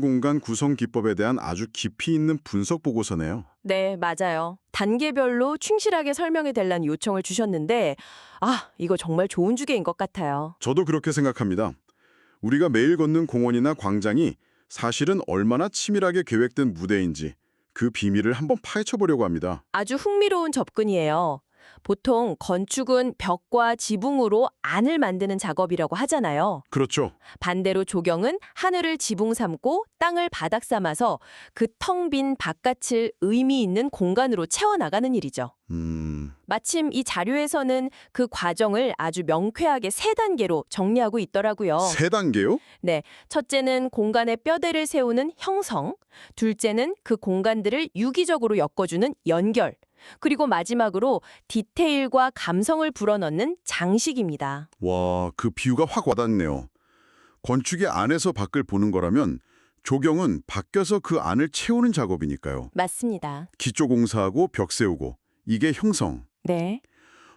공간 구성 기법에 대한 아주 깊이 있는 분석 보고서네요. 네, 맞아요. 단계별로 충실하게 설명해 달라는 요청을 주셨는데 아, 이거 정말 좋은 주제인 것 같아요. 저도 그렇게 생각합니다. 우리가 매일 걷는 공원이나 광장이 사실은 얼마나 치밀하게 계획된 무대인지 그 비밀을 한번 파헤쳐 보려고 합니다. 아주 흥미로운 접근이에요. 보통 건축은 벽과 지붕으로 안을 만드는 작업이라고 하잖아요. 그렇죠. 반대로 조경은 하늘을 지붕 삼고 땅을 바닥 삼아서 그 텅 빈 바깥을 의미 있는 공간으로 채워나가는 일이죠. 음, 마침 이 자료에서는 그 과정을 아주 명쾌하게 세 단계로 정리하고 있더라고요. 세 단계요? 네, 첫째는 공간의 뼈대를 세우는 형성, 둘째는 그 공간들을 유기적으로 엮어주는 연결, 그리고 마지막으로 디테일과 감성을 불어넣는 장식입니다. 와, 그 비유가 확 와닿네요. 건축의 안에서 밖을 보는 거라면 조경은 밖에서 그 안을 채우는 작업이니까요. 맞습니다. 기초 공사하고 벽 세우고 이게 형성. 네,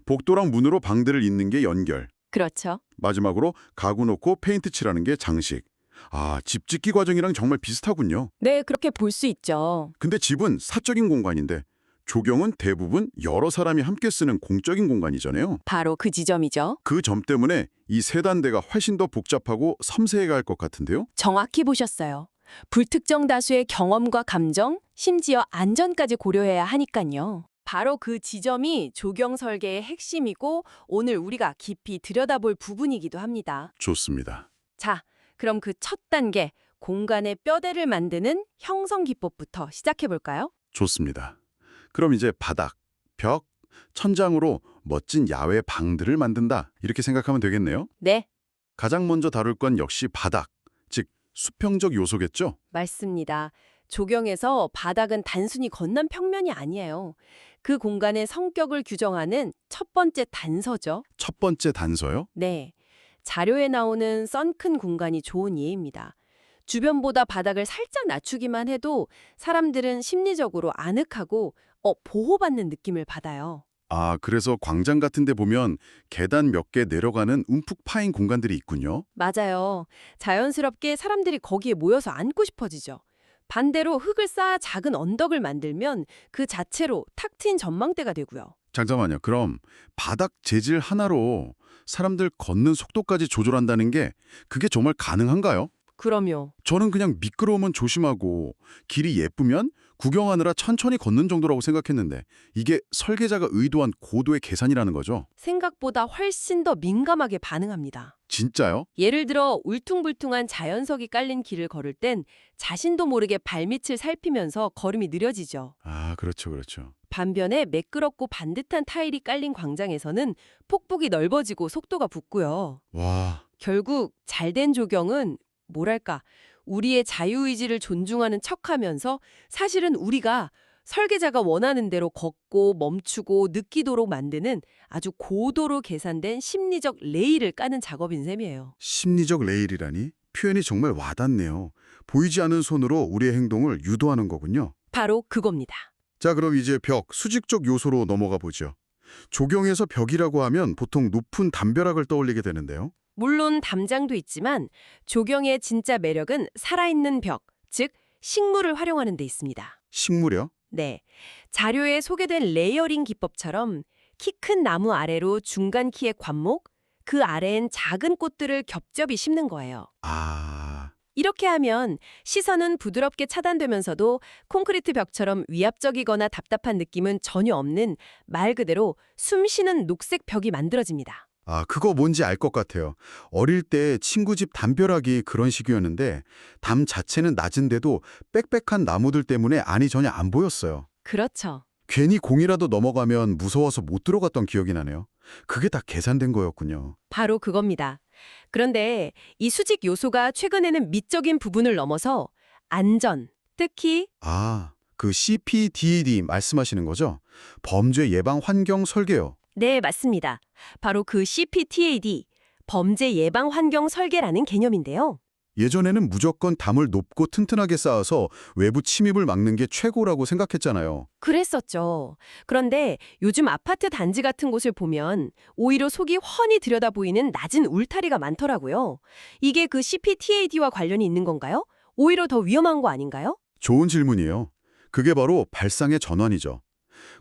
복도랑 문으로 방들을 잇는 게 연결. 그렇죠. 마지막으로 가구 놓고 페인트 칠하는 게 장식. 아, 집 짓기 과정이랑 정말 비슷하군요. 네, 그렇게 볼 수 있죠. 근데 집은 사적인 공간인데 조경은 대부분 여러 사람이 함께 쓰는 공적인 공간이잖아요. 바로 그 지점이죠. 그 점 때문에 이 세 단대가 훨씬 더 복잡하고 섬세해 갈 것 같은데요. 정확히 보셨어요. 불특정 다수의 경험과 감정, 심지어 안전까지 고려해야 하니까요. 바로 그 지점이 조경 설계의 핵심이고 오늘 우리가 깊이 들여다볼 부분이기도 합니다. 좋습니다. 자, 그럼 그 첫 단계, 공간의 뼈대를 만드는 형성 기법부터 시작해 볼까요? 좋습니다. 그럼 이제 바닥, 벽, 천장으로 멋진 야외 방들을 만든다. 이렇게 생각하면 되겠네요. 네, 가장 먼저 다룰 건 역시 바닥, 즉 수평적 요소겠죠? 맞습니다. 조경에서 바닥은 단순히 건넌 평면이 아니에요. 그 공간의 성격을 규정하는 첫 번째 단서죠. 첫 번째 단서요? 네. 자료에 나오는 썬큰 공간이 좋은 예입니다. 주변보다 바닥을 살짝 낮추기만 해도 사람들은 심리적으로 아늑하고 어, 보호받는 느낌을 받아요. 아, 그래서 광장 같은 데 보면 계단 몇 개 내려가는 움푹 파인 공간들이 있군요. 맞아요. 자연스럽게 사람들이 거기에 모여서 앉고 싶어지죠. 반대로 흙을 쌓아 작은 언덕을 만들면 그 자체로 탁 트인 전망대가 되고요. 잠깐만요. 그럼 바닥 재질 하나로 사람들 걷는 속도까지 조절한다는 게 그게 정말 가능한가요? 그럼요. 저는 그냥 미끄러우면 조심하고 길이 예쁘면 구경하느라 천천히 걷는 정도라고 생각했는데 이게 설계자가 의도한 고도의 계산이라는 거죠. 생각보다 훨씬 더 민감하게 반응합니다. 진짜요? 예를 들어 울퉁불퉁한 자연석이 깔린 길을 걸을 땐 자신도 모르게 발밑을 살피면서 걸음이 느려지죠. 아, 그렇죠. 그렇죠. 반면에 매끄럽고 반듯한 타일이 깔린 광장에서는 폭폭이 넓어지고 속도가 붙고요. 와, 결국 잘된 조경은 뭐랄까 우리의 자유의지를 존중하는 척하면서 사실은 우리가 설계자가 원하는 대로 걷고 멈추고 느끼도록 만드는 아주 고도로 계산된 심리적 레일을 까는 작업인 셈이에요. 심리적 레일이라니 표현이 정말 와닿네요. 보이지 않는 손으로 우리의 행동을 유도하는 거군요. 바로 그겁니다. 자, 그럼 이제 벽, 수직적 요소로 넘어가 보죠. 조경에서 벽이라고 하면 보통 높은 담벼락을 떠올리게 되는데요. 물론 담장도 있지만 조경의 진짜 매력은 살아있는 벽, 즉 식물을 활용하는 데 있습니다. 식물이요? 네. 자료에 소개된 레이어링 기법처럼 키 큰 나무 아래로 중간 키의 관목, 그 아래엔 작은 꽃들을 겹겹이 심는 거예요. 아, 이렇게 하면 시선은 부드럽게 차단되면서도 콘크리트 벽처럼 위압적이거나 답답한 느낌은 전혀 없는 말 그대로 숨쉬는 녹색 벽이 만들어집니다. 아, 그거 뭔지 알 것 같아요. 어릴 때 친구 집 담벼락이 그런 식이었는데 담 자체는 낮은데도 빽빽한 나무들 때문에 안이 전혀 안 보였어요. 그렇죠. 괜히 공이라도 넘어가면 무서워서 못 들어갔던 기억이 나네요. 그게 다 계산된 거였군요. 바로 그겁니다. 그런데 이 수직 요소가 최근에는 미적인 부분을 넘어서 안전, 특히 아, 그 CPDD 말씀하시는 거죠? 범죄 예방 환경 설계요. 네, 맞습니다. 바로 그 CPTAD, 범죄 예방 환경 설계라는 개념인데요. 예전에는 무조건 담을 높고 튼튼하게 쌓아서 외부 침입을 막는 게 최고라고 생각했잖아요. 그랬었죠. 그런데 요즘 아파트 단지 같은 곳을 보면 오히려 속이 훤히 들여다 보이는 낮은 울타리가 많더라고요. 이게 그 CPTAD와 관련이 있는 건가요? 오히려 더 위험한 거 아닌가요? 좋은 질문이에요. 그게 바로 발상의 전환이죠.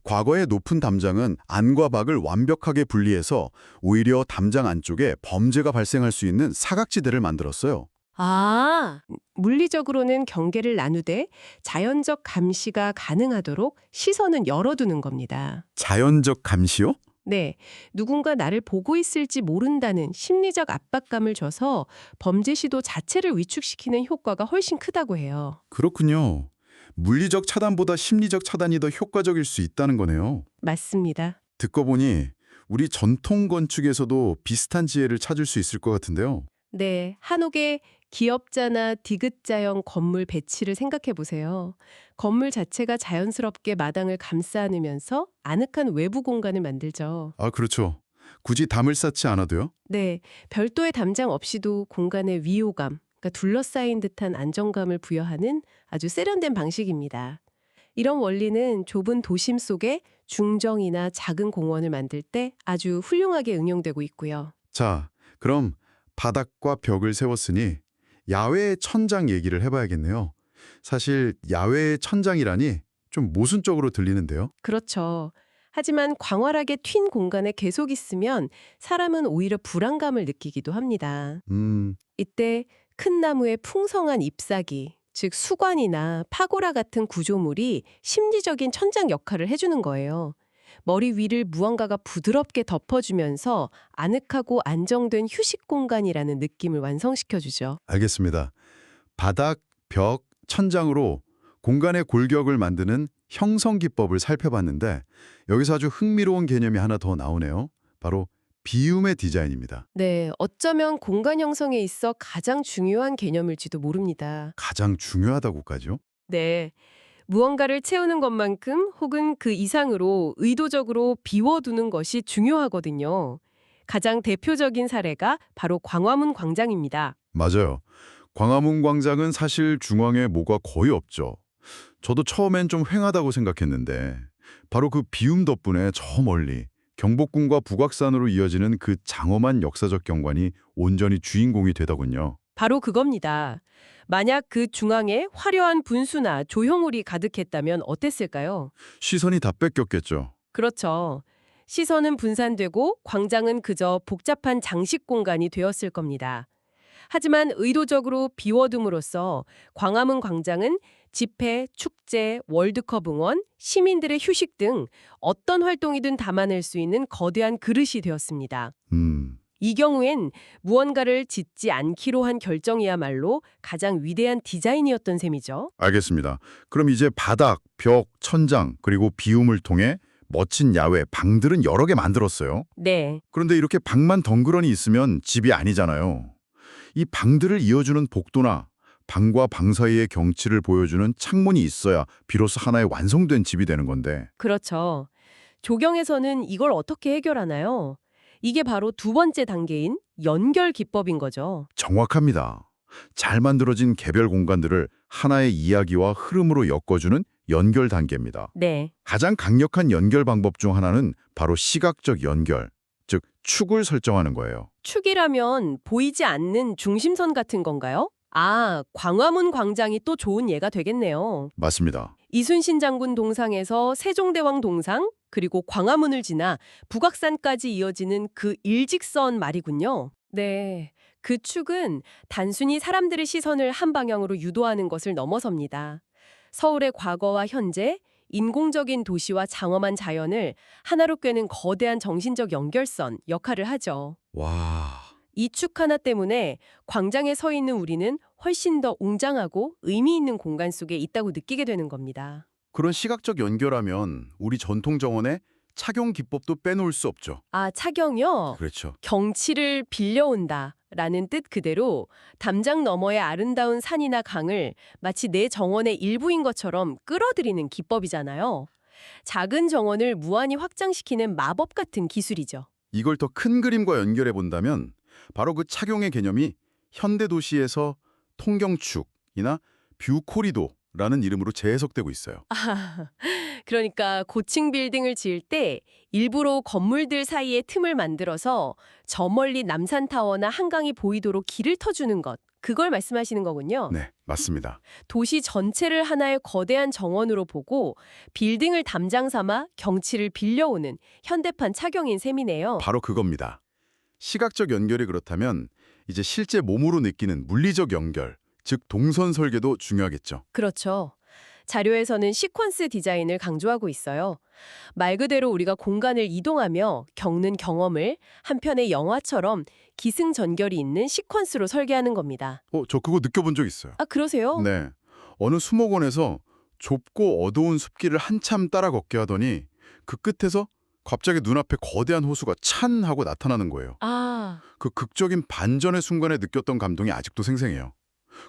과거의 높은 담장은 안과 박을 완벽하게 분리해서 오히려 담장 안쪽에 범죄가 발생할 수 있는 사각지대를 만들었어요. 아, 물리적으로는 경계를 나누되 자연적 감시가 가능하도록 시선은 열어두는 겁니다. 자연적 감시요? 네, 누군가 나를 보고 있을지 모른다는 심리적 압박감을 줘서 범죄 시도 자체를 위축시키는 효과가 훨씬 크다고 해요. 그렇군요. 물리적 차단보다 심리적 차단이 더 효과적일 수 있다는 거네요. 맞습니다. 듣고 보니 우리 전통 건축에서도 비슷한 지혜를 찾을 수 있을 것 같은데요. 네, 한옥의 기업자나 디귿자형 건물 배치를 생각해 보세요. 건물 자체가 자연스럽게 마당을 감싸 안으면서 아늑한 외부 공간을 만들죠. 아, 그렇죠. 굳이 담을 쌓지 않아도요? 네, 별도의 담장 없이도 공간의 위호감, 그러니까 둘러싸인 듯한 안정감을 부여하는 아주 세련된 방식입니다. 이런 원리는 좁은 도심 속에 중정이나 작은 공원을 만들 때 아주 훌륭하게 응용되고 있고요. 자, 그럼 바닥과 벽을 세웠으니 야외의 천장 얘기를 해봐야겠네요. 사실 야외의 천장이라니 좀 모순적으로 들리는데요. 그렇죠. 하지만 광활하게 튄 공간에 계속 있으면 사람은 오히려 불안감을 느끼기도 합니다. 음, 이때 큰 나무의 풍성한 잎사귀, 즉 수관이나 파고라 같은 구조물이 심리적인 천장 역할을 해주는 거예요. 머리 위를 무언가가 부드럽게 덮어주면서 아늑하고 안정된 휴식 공간이라는 느낌을 완성시켜주죠. 알겠습니다. 바닥, 벽, 천장으로 공간의 골격을 만드는 형성 기법을 살펴봤는데 여기서 아주 흥미로운 개념이 하나 더 나오네요. 바로 비움의 디자인입니다. 네, 어쩌면 공간 형성에 있어 가장 중요한 개념일지도 모릅니다. 가장 중요하다고까지요? 네. 무언가를 채우는 것만큼 혹은 그 이상으로 의도적으로 비워두는 것이 중요하거든요. 가장 대표적인 사례가 바로 광화문 광장입니다. 맞아요. 광화문 광장은 사실 중앙에 뭐가 거의 없죠. 저도 처음엔 좀 횡하다고 생각했는데 바로 그 비움 덕분에 저 멀리 경복궁과 북악산으로 이어지는 그 장엄한 역사적 경관이 온전히 주인공이 되더군요. 바로 그겁니다. 만약 그 중앙에 화려한 분수나 조형물이 가득했다면 어땠을까요? 시선이 다 뺏겼겠죠. 그렇죠. 시선은 분산되고 광장은 그저 복잡한 장식 공간이 되었을 겁니다. 하지만 의도적으로 비워둠으로써 광화문 광장은 집회, 축제, 월드컵 응원, 시민들의 휴식 등 어떤 활동이든 담아낼 수 있는 거대한 그릇이 되었습니다. 음, 이 경우엔 무언가를 짓지 않기로 한 결정이야말로 가장 위대한 디자인이었던 셈이죠. 알겠습니다. 그럼 이제 바닥, 벽, 천장, 그리고 비움을 통해 멋진 야외, 방들은 여러 개 만들었어요. 네, 그런데 이렇게 방만 덩그러니 있으면 집이 아니잖아요. 이 방들을 이어주는 복도나 방과 방 사이의 경치를 보여주는 창문이 있어야 비로소 하나의 완성된 집이 되는 건데 그렇죠. 조경에서는 이걸 어떻게 해결하나요? 이게 바로 두 번째 단계인 연결 기법인 거죠. 정확합니다. 잘 만들어진 개별 공간들을 하나의 이야기와 흐름으로 엮어주는 연결 단계입니다. 네, 가장 강력한 연결 방법 중 하나는 바로 시각적 연결, 즉 축을 설정하는 거예요. 축이라면 보이지 않는 중심선 같은 건가요? 아, 광화문 광장이 또 좋은 예가 되겠네요. 맞습니다. 이순신 장군 동상에서 세종대왕 동상, 그리고 광화문을 지나 북악산까지 이어지는 그 일직선 말이군요. 네. 그 축은 단순히 사람들의 시선을 한 방향으로 유도하는 것을 넘어섭니다. 서울의 과거와 현재, 인공적인 도시와 장엄한 자연을 하나로 꿰는 거대한 정신적 연결선 역할을 하죠. 와, 이 축 하나 때문에 광장에 서 있는 우리는 훨씬 더 웅장하고 의미 있는 공간 속에 있다고 느끼게 되는 겁니다. 그런 시각적 연결하면 우리 전통 정원의 착용 기법도 빼놓을 수 없죠. 아, 차경이요? 그렇죠. 경치를 빌려온다. 라는 뜻 그대로 담장 너머의 아름다운 산이나 강을 마치 내 정원의 일부인 것처럼 끌어들이는 기법이잖아요. 작은 정원을 무한히 확장시키는 마법 같은 기술이죠. 이걸 더 큰 그림과 연결해 본다면 바로 그 착용의 개념이 현대 도시에서 통경축이나 뷰 코리도라는 이름으로 재해석되고 있어요. 아, 그러니까 고층 빌딩을 지을 때 일부러 건물들 사이에 틈을 만들어서 저 멀리 남산타워나 한강이 보이도록 길을 터주는 것. 그걸 말씀하시는 거군요. 네, 맞습니다. 도시 전체를 하나의 거대한 정원으로 보고 빌딩을 담장 삼아 경치를 빌려오는 현대판 착용인 셈이네요. 바로 그겁니다. 시각적 연결이 그렇다면 이제 실제 몸으로 느끼는 물리적 연결, 즉 동선 설계도 중요하겠죠. 그렇죠. 자료에서는 시퀀스 디자인을 강조하고 있어요. 말 그대로 우리가 공간을 이동하며 겪는 경험을 한편의 영화처럼 기승전결이 있는 시퀀스로 설계하는 겁니다. 어, 저 그거 느껴본 적 있어요. 아, 그러세요? 네. 어느 수목원에서 좁고 어두운 숲길을 한참 따라 걷게 하더니 그 끝에서 갑자기 눈앞에 거대한 호수가 찬 하고 나타나는 거예요. 아, 그 극적인 반전의 순간에 느꼈던 감동이 아직도 생생해요.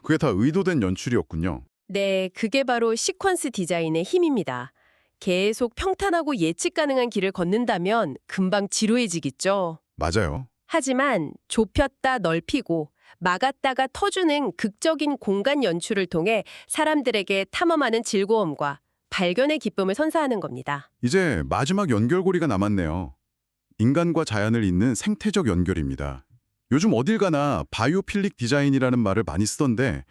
그게 다 의도된 연출이었군요. 네, 그게 바로 시퀀스 디자인의 힘입니다. 계속 평탄하고 예측 가능한 길을 걷는다면 금방 지루해지겠죠. 맞아요. 하지만 좁혔다 넓히고 막았다가 터주는 극적인 공간 연출을 통해 사람들에게 탐험하는 즐거움과 발견의 기쁨을 선사하는 겁니다. 이제 마지막 연결고리가 남았네요. 인간과 자연을 잇는 생태적 연결입니다. 요즘 어딜 가나 바이오필릭 디자인이라는 말을 많이 쓰던데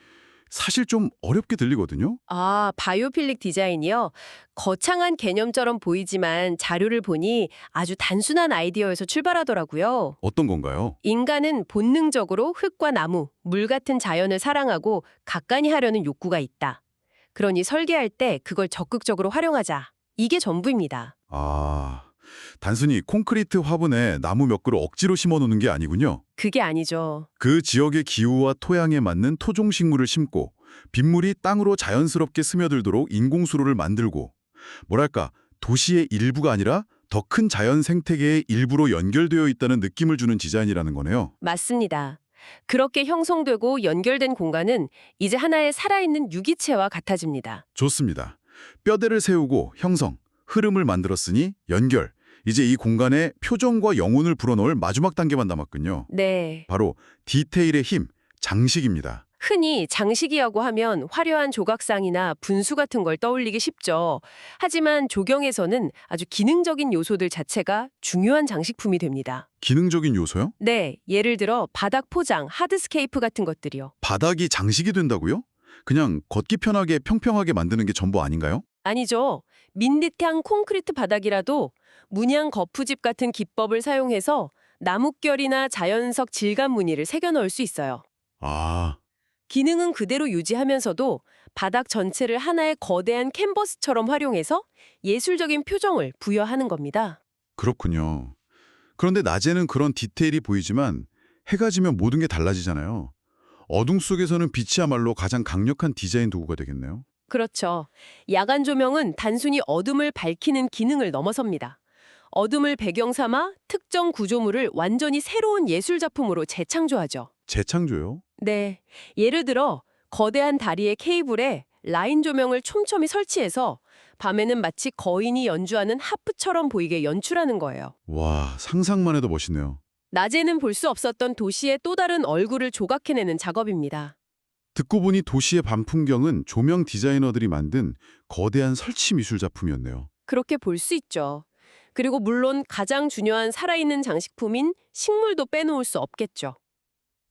사실 좀 어렵게 들리거든요. 아, 바이오필릭 디자인이요? 거창한 개념처럼 보이지만 자료를 보니 아주 단순한 아이디어에서 출발하더라고요. 어떤 건가요? 인간은 본능적으로 흙과 나무, 물 같은 자연을 사랑하고 가까이 하려는 욕구가 있다. 그러니 설계할 때 그걸 적극적으로 활용하자. 이게 전부입니다. 아, 단순히 콘크리트 화분에 나무 몇 그루 억지로 심어놓는 게 아니군요. 그게 아니죠. 그 지역의 기후와 토양에 맞는 토종식물을 심고 빗물이 땅으로 자연스럽게 스며들도록 인공수로를 만들고 뭐랄까 도시의 일부가 아니라 더 큰 자연 생태계의 일부로 연결되어 있다는 느낌을 주는 디자인이라는 거네요. 맞습니다. 그렇게 형성되고 연결된 공간은 이제 하나의 살아있는 유기체와 같아집니다. 좋습니다. 뼈대를 세우고 형성, 흐름을 만들었으니 연결. 이제 이 공간에 표정과 영혼을 불어넣을 마지막 단계만 남았군요. 네. 바로 디테일의 힘, 장식입니다. 흔히 장식이라고 하면 화려한 조각상이나 분수 같은 걸 떠올리기 쉽죠. 하지만 조경에서는 아주 기능적인 요소들 자체가 중요한 장식품이 됩니다. 기능적인 요소요? 네, 예를 들어 바닥 포장, 하드스케이프 같은 것들이요. 바닥이 장식이 된다고요? 그냥 걷기 편하게 평평하게 만드는 게 전부 아닌가요? 아니죠. 민듯한 콘크리트 바닥이라도 문양 거푸집 같은 기법을 사용해서 나뭇결이나 자연석 질감 무늬를 새겨 넣을 수 있어요. 아, 기능은 그대로 유지하면서도 바닥 전체를 하나의 거대한 캔버스처럼 활용해서 예술적인 표정을 부여하는 겁니다. 그렇군요. 그런데 낮에는 그런 디테일이 보이지만 해가 지면 모든 게 달라지잖아요. 어둠 속에서는 빛이야말로 가장 강력한 디자인 도구가 되겠네요. 그렇죠. 야간 조명은 단순히 어둠을 밝히는 기능을 넘어섭니다. 어둠을 배경 삼아 특정 구조물을 완전히 새로운 예술 작품으로 재창조하죠. 재창조요? 네. 예를 들어 거대한 다리의 케이블에 라인 조명을 촘촘히 설치해서 밤에는 마치 거인이 연주하는 하프처럼 보이게 연출하는 거예요. 와, 상상만 해도 멋있네요. 낮에는 볼 수 없었던 도시의 또 다른 얼굴을 조각해내는 작업입니다. 듣고 보니 도시의 밤 풍경은 조명 디자이너들이 만든 거대한 설치 미술 작품이었네요. 그렇게 볼 수 있죠. 그리고 물론 가장 중요한 살아있는 장식품인 식물도 빼놓을 수 없겠죠.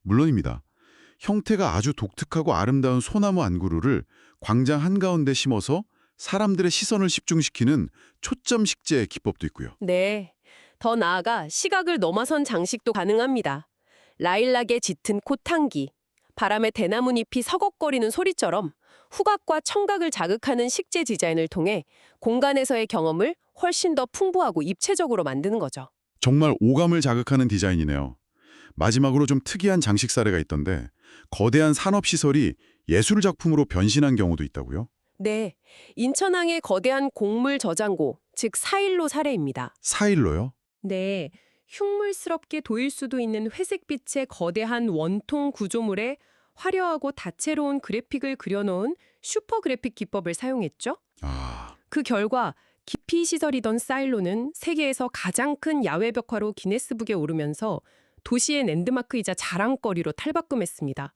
물론입니다. 형태가 아주 독특하고 아름다운 소나무 안구루를 광장 한가운데 심어서 사람들의 시선을 집중시키는 초점 식재 기법도 있고요. 네. 더 나아가 시각을 넘어선 장식도 가능합니다. 라일락의 짙은 콧향기, 바람에 대나무잎이 서걱거리는 소리처럼 후각과 청각을 자극하는 식재 디자인을 통해 공간에서의 경험을 훨씬 더 풍부하고 입체적으로 만드는 거죠. 정말 오감을 자극하는 디자인이네요. 마지막으로 좀 특이한 장식 사례가 있던데 거대한 산업시설이 예술 작품으로 변신한 경우도 있다고요? 네. 인천항의 거대한 곡물 저장고, 즉 사일로 사례입니다. 사일로요? 네. 흉물스럽게 보일 수도 있는 회색빛의 거대한 원통 구조물에 화려하고 다채로운 그래픽을 그려놓은 슈퍼 그래픽 기법을 사용했죠. 아, 그 결과 기피 시설이던 사일로는 세계에서 가장 큰 야외 벽화로 기네스북에 오르면서 도시의 랜드마크이자 자랑거리로 탈바꿈했습니다.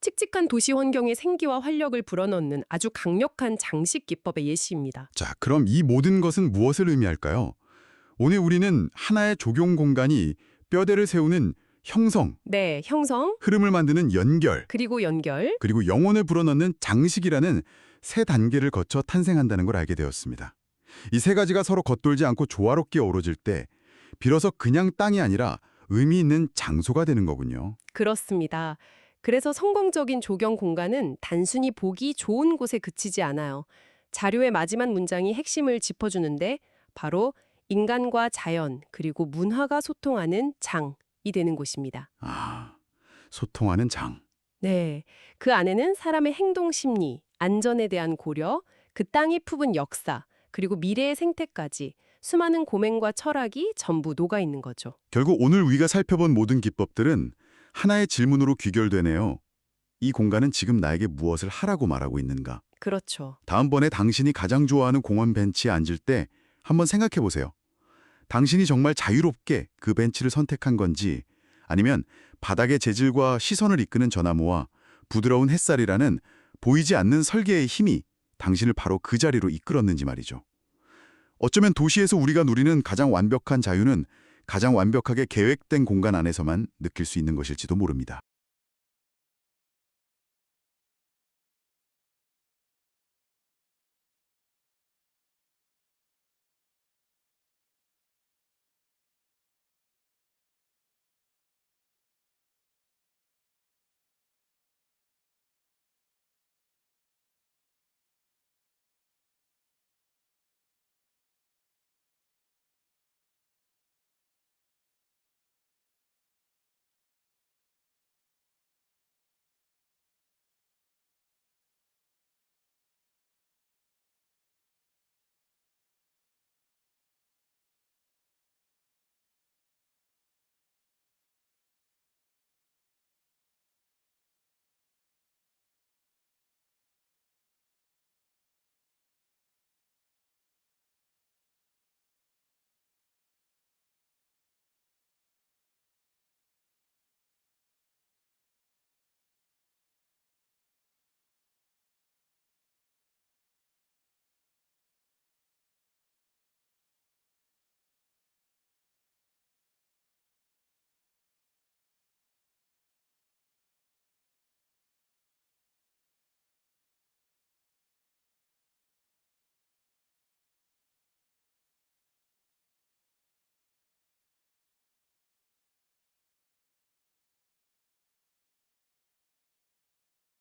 칙칙한 도시 환경에 생기와 활력을 불어넣는 아주 강력한 장식 기법의 예시입니다. 자, 그럼 이 모든 것은 무엇을 의미할까요? 오늘 우리는 하나의 조경 공간이 뼈대를 세우는 형성, 네, 형성, 흐름을 만드는 연결, 그리고 연결. 그리고 영혼을 불어넣는 장식이라는 세 단계를 거쳐 탄생한다는 걸 알게 되었습니다. 이 세 가지가 서로 겉돌지 않고 조화롭게 어우러질 때 비로소 그냥 땅이 아니라 의미 있는 장소가 되는 거군요. 그렇습니다. 그래서 성공적인 조경 공간은 단순히 보기 좋은 곳에 그치지 않아요. 자료의 마지막 문장이 핵심을 짚어주는데 바로 인간과 자연 그리고 문화가 소통하는 장이 되는 곳입니다. 아, 소통하는 장. 네, 그 안에는 사람의 행동 심리, 안전에 대한 고려, 그 땅이 품은 역사, 그리고 미래의 생태까지 수많은 고맹과 철학이 전부 녹아 있는 거죠. 결국 오늘 우리가 살펴본 모든 기법들은 하나의 질문으로 귀결되네요. 이 공간은 지금 나에게 무엇을 하라고 말하고 있는가? 그렇죠. 다음번에 당신이 가장 좋아하는 공원 벤치에 앉을 때 한번 생각해 보세요. 당신이 정말 자유롭게 그 벤치를 선택한 건지 아니면 바닥의 재질과 시선을 이끄는 전나무와 부드러운 햇살이라는 보이지 않는 설계의 힘이 당신을 바로 그 자리로 이끌었는지 말이죠. 어쩌면 도시에서 우리가 누리는 가장 완벽한 자유는 가장 완벽하게 계획된 공간 안에서만 느낄 수 있는 것일지도 모릅니다.